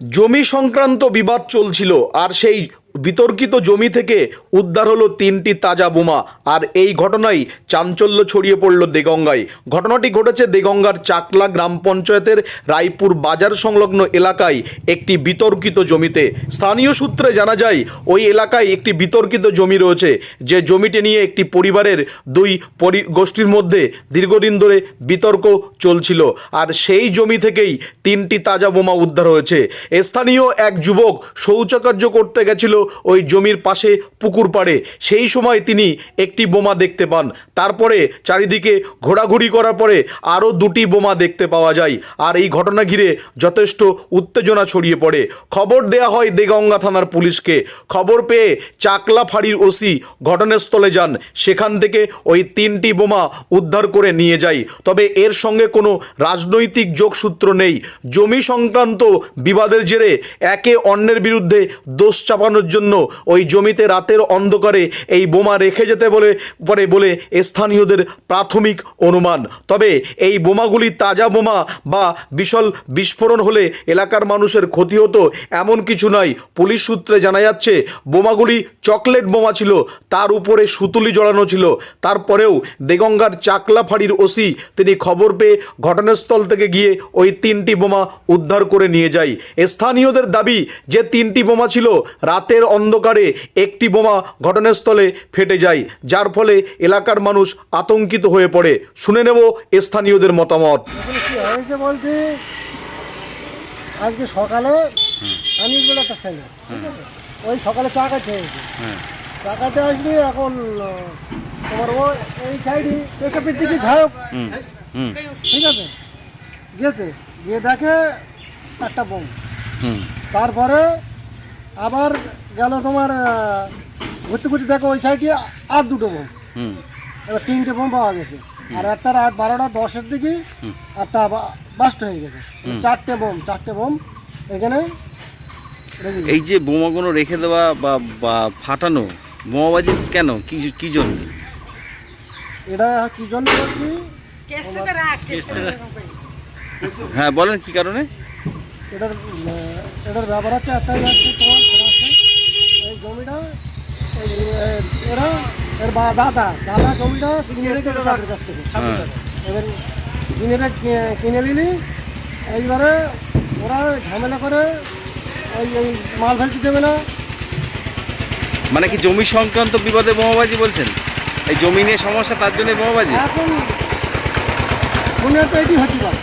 জমি সংক্রান্ত বিবাদ চলছিল আর সেই বিতর্কিত জমি থেকে উদ্ধার হলো তিনটি তাজা বোমা। আর এই ঘটনায় চাঞ্চল্য ছড়িয়ে পড়ল দেগঙ্গায়। ঘটনাটি ঘটেছে দেগঙ্গার চাকলা গ্রাম পঞ্চায়েতের রায়পুর বাজার সংলগ্ন এলাকায় একটি বিতর্কিত জমিতে। স্থানীয় সূত্রে জানা যায়, ওই এলাকায় একটি বিতর্কিত জমি রয়েছে। যে জমিটি নিয়ে একটি পরিবারের দুই পরি গোষ্ঠীর মধ্যে দীর্ঘদিন ধরে বিতর্ক চলছিল। আর সেই জমি থেকেই তিনটি তাজা বোমা উদ্ধার হয়েছে। স্থানীয় এক যুবক শৌচকার্য করতে গেছিল ওই জমির পাশে পুকুর পাড়ে। সেই সময় তিনি একটি বোমা দেখতে পান। তারপরে চারিদিকে ঘোরাঘুরি করার পরে আরও দুটি বোমা দেখতে পাওয়া যায়। আর এই ঘটনা ঘিরে যথেষ্ট উত্তেজনা ছড়িয়ে পড়ে। খবর দেয়া হয় দেগঙ্গা থানার পুলিশকে। খবর পেয়ে চাকলা ফাঁড়ির ওসি ঘটনাস্থলে যান। সেখান থেকে ওই তিনটি বোমা উদ্ধার করে নিয়ে যায়। তবে এর সঙ্গে কোনো রাজনৈতিক যোগসূত্র নেই। জমি সংক্রান্ত বিবাদের জেরে একে অন্যের বিরুদ্ধে দোষ চাপানোর জন্য ওই জমিতে রাতের অন্ধকারে এই বোমা রেখে যেতে বলে, পরে বলে স্থানীয়দের প্রাথমিক অনুমান। তবে এই বোমাগুলি তাজা বোমা বা বিশাল বিস্ফোরণ হলে এলাকার মানুষের ক্ষতি হতো এমন কিছু নয় পুলিশ সূত্রে জানা যাচ্ছে, বোমাগুলি চকলেট বোমা ছিল, তার উপরে সুতুলি জড়ানো ছিল। তারপরেও দেগঙ্গার চাকলা ফাঁড়ির ওসি তিনি খবর পেয়ে ঘটনাস্থল থেকে গিয়ে ওই তিনটি বোমা উদ্ধার করে নিয়ে যায়। স্থানীয়দের দাবি, যে তিনটি বোমা ছিল, রাতের অন্ধকারে একটি বোমা ঘটনাস্থলে ফেটে যায় যার ফলে এলাকার মানুষ আতঙ্কিত হয়ে পড়ে। শুনে নেব স্থানীয়দের মতামত। হয়েছে বলতে? আজকে সকালে আমি বলে একটা ছেলে ওই সকালে চা খাইতে হয়েছে চা খাইতে আসলি এখন তোমার ও এই সাইডে পেছনের দিকে ঝাঁক ঠিক আছে? গিয়েছে গিয়ে দেখে একটা বোম। তারপরে আবার গেল তোমার ঘুরতে ঘুরতে দেখো ওই সাইডে আর দুটো বোম। এবার তিনটে বোম পাওয়া গেছে। আর একটা রাত বারোটা দশের দিকে একটা বাস্ট হয়ে গেছে। চারটে বোম চারটে বোম এখানে এই যে বোমাগুলো রেখে দেওয়া বা বা ফাটানো বোমাবাজি কেন? কি কি জন্য? এটা কি জন্য বলছি? হ্যাঁ বলেন কি কারণে? এটার এটার ব্যাপার হচ্ছে একটাই হচ্ছে তোমার এই জমিটা এরা এর দাদা দাদা জমিটা কিনে রেখে তাদের কাছ থেকে হ্যাঁ। এবার কিনে কিনে নিলি এইবারে ওরা ঝামেলা করে ওই এই মাল ফেলতে দেবে না। মানে কি জমি সংক্রান্ত বিবাদে বোমাবাজি বলছেন? এই জমি নিয়ে সমস্যা তার জন্য বোমাবাজি? এখন মনে হয় তো এটি হতে পারে।